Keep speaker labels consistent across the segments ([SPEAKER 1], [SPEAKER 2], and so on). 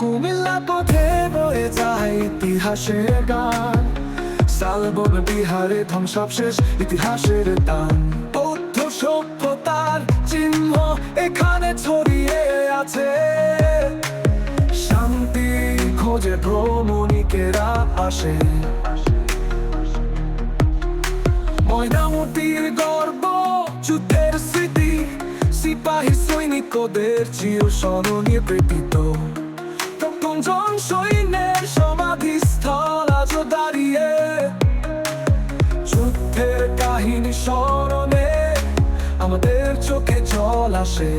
[SPEAKER 1] কুমিল্লা পথে বয়ে যায় ইতিহাসের গান। শালবন বিহারে ধ্বংসাবশেষ, ইতিহাসের দান। বৌদ্ধ সভ্যতার চিহ্ন এখানে ছড়িয়ে আছে। শান্তি খোঁজে ভ্রমণিকেরা আসে। ময়নামতির গর্ব সৈনিকদের চির স্মরণীয় কৃতিত্ব আজ দাঁড়িয়ে। যুদ্ধের কাহিনী স্মরণে আমাদের চোখে জল আসে।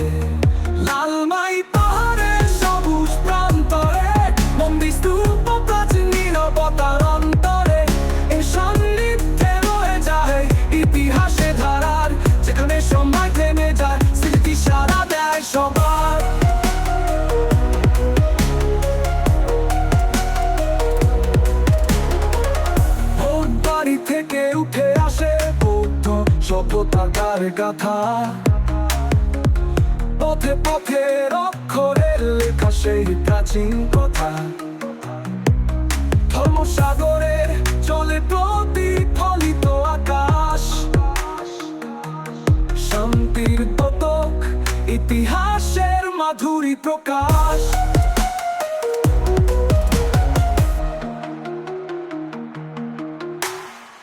[SPEAKER 1] সভ্যতার গাথা। পথে পথে অক্ষরের লেখা সেই প্রাচীন কথা। ধর্মসাগরের চলে প্রতিফলিত আকাশ। শান্তির পতক ইতিহাসের মাধুরী প্রকাশ।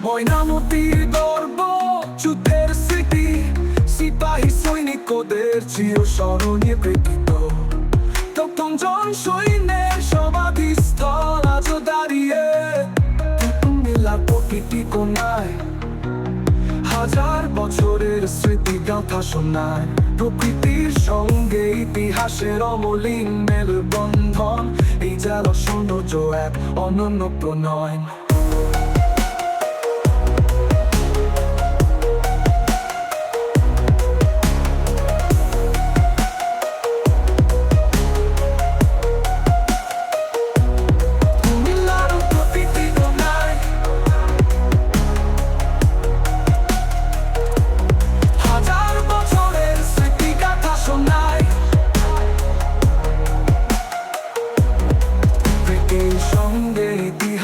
[SPEAKER 1] ময়নামতির গর্ব যুদ্ধের সৈনিকদের চির স্মরণীয় কৃতিত্ব তখন জন সৈন্যের সমাধিস্থল আজ দাঁড়িয়ে। মিলার প্রকৃতি কোনায়। হাজার বছরের স্মৃতি গাথা শোনায়। প্রকৃতির সঙ্গে ইতিহাসের অমলিন মেলবন্ধন। এই যার সৌন্দর্য এক অনন্য প্রণয়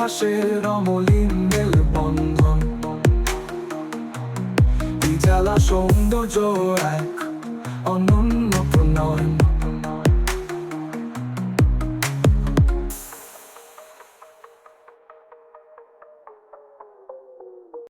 [SPEAKER 1] হাসের অমলিন মেলবন্ধন জেলা সৌন্দর্য এক অনন্য প্রণয়